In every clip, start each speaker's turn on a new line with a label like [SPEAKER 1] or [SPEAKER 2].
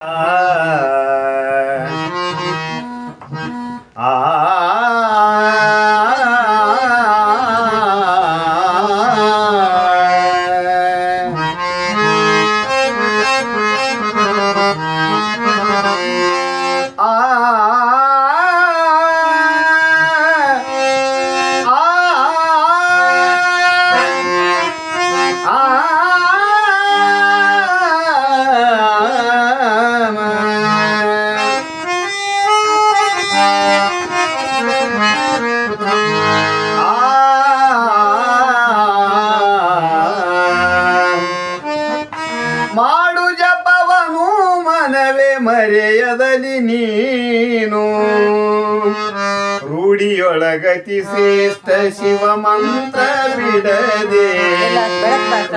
[SPEAKER 1] ಮಾಡು ಮರೆಯದಲ್ಲಿ ನೀನು. ರೂಢಿಯೊಳಗತಿ ಶ್ರೇಷ್ಠ ಶಿವ ಮಂತ್ರ ಬಿಡದೆ.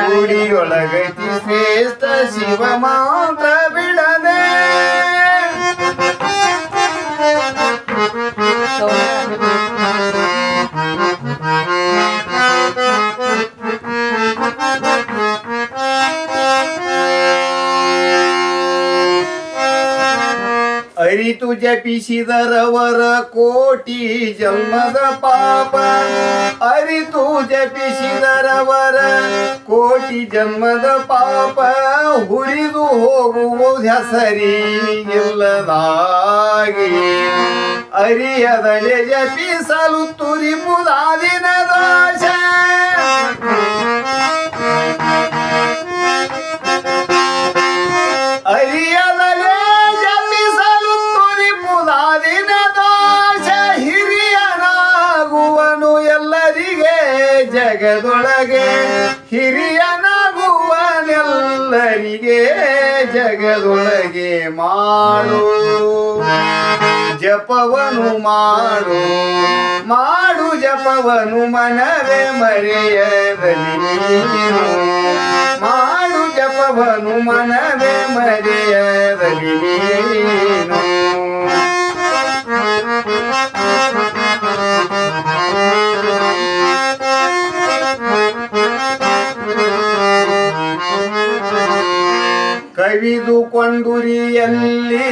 [SPEAKER 1] ರೂಢಿಯೊಳಗತಿ ಶ್ರೇಷ್ಠ ಶಿವ ಮಂತ್ರ ಅರಿತು ಜಪಿಸಿದರವರ ಕೋಟಿ ಜನ್ಮದ ಪಾಪ. ಅರಿತು ಜಪಿಸಿದರವರ ಕೋಟಿ ಜನ್ಮದ ಪಾಪ. ಹುರಿದು ಹೋಗುವುದು ಹೆಸರಿ ಇಲ್ಲದಾಗಿ ಅರಿಯದಲೆ ಜಪಿಸಲು ತುರಿಪುದಾದಿನ ಜಗದೊಳಗೆ ಹಿರಿಯನಾಗುವನೆಲ್ಲರಿಗೆ ಜಗದೊಳಗೆ ಮಾಡು. ಜಪವನು ಮಾಡು. ಮಾಡು ಜಪವನು ಮನವೇ ಮರೆಯದಲ್ಲಿ ಮಾಡು ಜಪವನು ಮನವೇ ಮರೆಯದಲ್ಲಿ ಕೊಂಡುರಿಯಲ್ಲಿ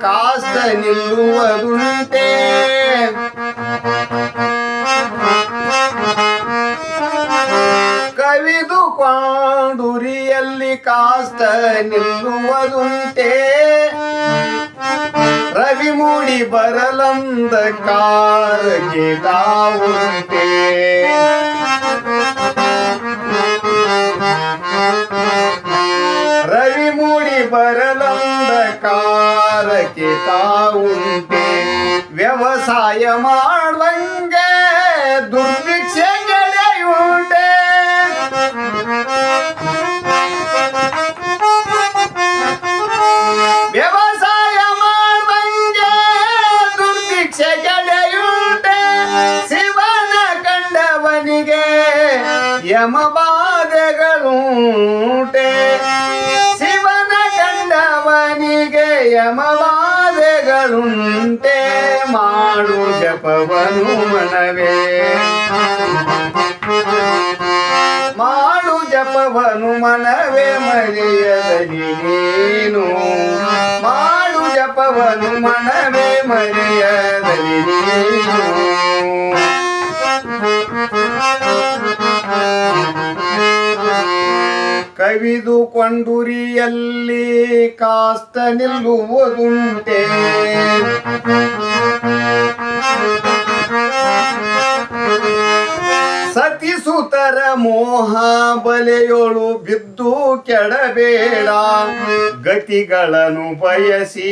[SPEAKER 1] ಕಾಸ್ತ ನಿಲ್ಲುವುದುಂಟೆ ಕವಿದು ಕೊಂಡುರಿಯಲ್ಲಿ ಕಾಸ್ತ ನಿಲ್ಲುವುದುಂಟೆ ರವಿ ಮೂಡಿ ಬರಲಂದ ಕಾರಗೆ ದಾವುಂಟೆ ರವಿ ಮೂಡಿ ಬರಲಂದ ಕಾರಕ್ಕೆ ತಾವುಂಟೆ. ವ್ಯವಸಾಯ ಮಾಡುವಂಗೆ ದುರ್ಭಿಕ್ಷೆ ಗೆಳೆಯುಂಟೆ ವ್ಯವಸಾಯ ಮಾಡುವಂಗೆ ದುರ್ಭಿಕ್ಷೆ ಗೆಳೆಯುಂಟೆ ಶಿವನ ಕಂಡವನಿಗೆ ಯಮಬಾಧೆಗಳುಂಟೆ ಯಮಬಾಧೆಗಳುಂಟೆ ಮಾಡು ಜಪವನು ಮನವೇ. ಮಾಡು ಜಪವನು ಮನವೇ ಮರೆಯದಲ್ಲಿ ನೀನು. ಮಾಡು ಜಪವನು ಮನವೇ ಮರೆಯದಲ್ಲಿ ನೀನು. ಕವಿದು ಕೊಂಡುರಿಯಲ್ಲಿ ಕಾಸ್ತ ನಿಲ್ಲುವುದುಂಟೆ. ಸತಿಸುತರ ಮೋಹ ಬಲೆಯೊಳು ಬಿದ್ದು ಕೆಡಬೇಡ. ಗತಿಗಳನ್ನು ಬಯಸಿ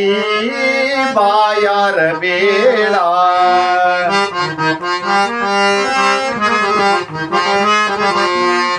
[SPEAKER 1] ಬಾಯಾರಬೇಡ.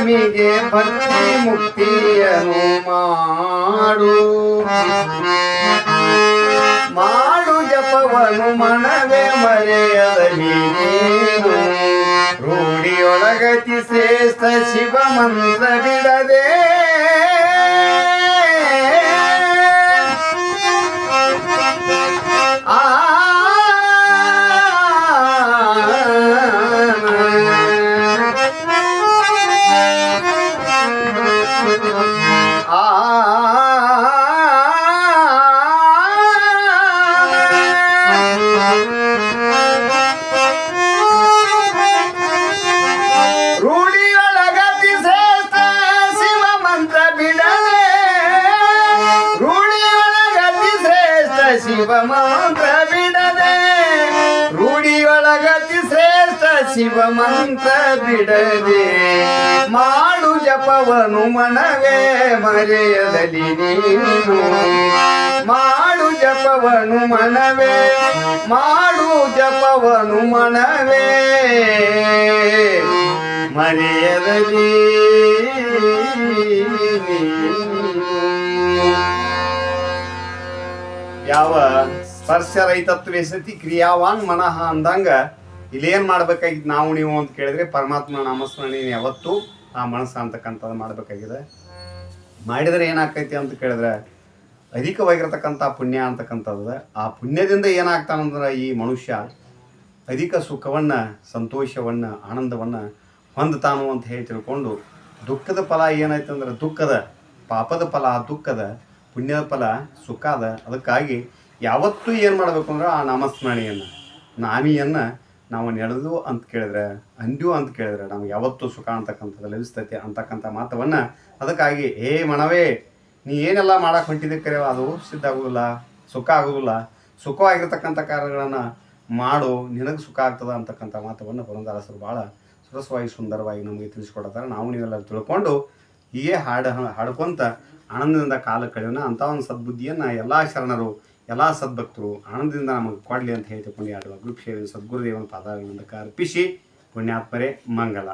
[SPEAKER 1] ಲಿಂಗಮಿಗೆ ಭಕ್ತಿ ಮುಕ್ತಿಯನು ಮಾಡು. ಮಾಡು ಜಪವನು ಮನವೇ ಮರೆಯದಲ್ಲಿ ನೀನು. ರೂಢಿಯೊಳಗತಿ ಶ್ರೇಷ್ಠ ಶಿವ ಮಂತ್ರ ಬಿಡದೆ ಶಿವ ಮಂತ್ರ ಬಿಡದೆ ರೂಢಿಯೊಳಗತಿ ಶ್ರೇಷ್ಠ ಶಿವ ಮಂತ್ರ ಬಿಡದೆ. ಮಾಡು ಜಪವನು ಮನವೇ ಮರೆಯದಲ್ಲಿ ನೀನು. ಮಾಡು ಜಪವನು ಮನವೇ, ಮಾಡು ಜಪವನು ಮನವೇ ಮರೆಯದಲ್ಲಿ ಯಾವ ಸ್ಪರ್ಶ ರಹಿತತ್ವೇ ಸತಿ ಕ್ರಿಯಾವಾನ್ ಮನಃ ಅಂದಂಗ ಇಲ್ಲೇನ್ ಮಾಡ್ಬೇಕಾಗಿತ್ತು ನಾವು ನೀವು ಅಂತ ಕೇಳಿದ್ರೆ ಪರಮಾತ್ಮ ನಾಮಸ್ಮರಣೆ ಯಾವತ್ತೂ ಆ ಮನಸ್ಸು ಅಂತಕ್ಕಂಥದ್ದು ಮಾಡ್ಬೇಕಾಗಿದೆ. ಮಾಡಿದರೆ ಏನಾಗ್ತೈತಿ ಅಂತ ಕೇಳಿದ್ರೆ ಅಧಿಕವಾಗಿರತಕ್ಕಂಥ ಪುಣ್ಯ ಅಂತಕ್ಕಂಥದ್ದು. ಆ ಪುಣ್ಯದಿಂದ ಏನಾಗ್ತಾನಂದ್ರೆ ಈ ಮನುಷ್ಯ ಅಧಿಕ ಸುಖವನ್ನು, ಸಂತೋಷವನ್ನು, ಆನಂದವನ್ನು ಹೊಂದತಾನು ಅಂತ ಹೇಳಿ ತಿಳ್ಕೊಂಡು ದುಃಖದ ಫಲ ಏನಾಯ್ತು ಅಂದ್ರೆ ದುಃಖದ, ಪಾಪದ ಫಲ ದುಃಖದ ಪುಣ್ಯದ ಫಲ ಸುಖ ಅದ. ಅದಕ್ಕಾಗಿ ಯಾವತ್ತೂ ಏನು ಮಾಡಬೇಕು ಅಂದ್ರೆ ಆ ನಾಮಸ್ಮರಣೆಯನ್ನು, ನಾಮಿಯನ್ನು ನಾವು ನಡೆದು ಅಂತ ಕೇಳಿದ್ರೆ, ಅಂದ್ಯೂ ಅಂತ ಕೇಳಿದ್ರೆ ನಮ್ಗೆ ಯಾವತ್ತೂ ಸುಖ ಅಂತಕ್ಕಂಥದ್ದು ಲಭಿಸ್ತೈತೆ ಅಂತಕ್ಕಂಥ ಮಾತವನ್ನು ಅದಕ್ಕಾಗಿ, ಏ ಮನವೇ, ನೀ ಏನೆಲ್ಲ ಮಾಡಕ್ಕೆ ಹೊಂಟಿದ್ದೆ ಕರೆ ಅದು ಸಿದ್ಧ ಆಗೋದಿಲ್ಲ, ಸುಖ ಆಗೋದಿಲ್ಲ. ಸುಖವಾಗಿರ್ತಕ್ಕಂಥ ಕಾರ್ಯಗಳನ್ನು ಮಾಡು, ನಿನಗೆ ಸುಖ ಆಗ್ತದೆ ಅಂತಕ್ಕಂಥ ಮಾತವನ್ನು ಪುರಂದರಸರು ಭಾಳ ಸರಸವಾಗಿ ಸುಂದರವಾಗಿ ನಮಗೆ ತಿಳಿಸ್ಕೊಡ್ತಾರೆ ನಾವು ನೀವೆಲ್ಲ ತಿಳ್ಕೊಂಡು, ಹೀಗೆ ಹಾಡು, ಹಾಡ್ಕೊಂತ ಆನಂದದಿಂದ ಕಾಲ ಕಳೆಯೋಣ ಅಂಥ ಒಂದು ಸದ್ಬುದ್ಧಿಯನ್ನು ಎಲ್ಲ ಶರಣರು, ಎಲ್ಲ ಸದ್ಭಕ್ತರು ಆನಂದದಿಂದ ನಮಗೆ ಕೊಡಲಿ ಅಂತ ಹೇಳಿ ತಿಳ್ಕೊಂಡು ಆಡುವ ಗ್ರೂಪ್ ಶೇರಿ ಸದ್ಗುರುದೇವನ ಪಾದಗಳಿಂದ ಅರ್ಪಿಸಿ ಪುಣ್ಯಾತ್ಮರೇ ಮಂಗಲ.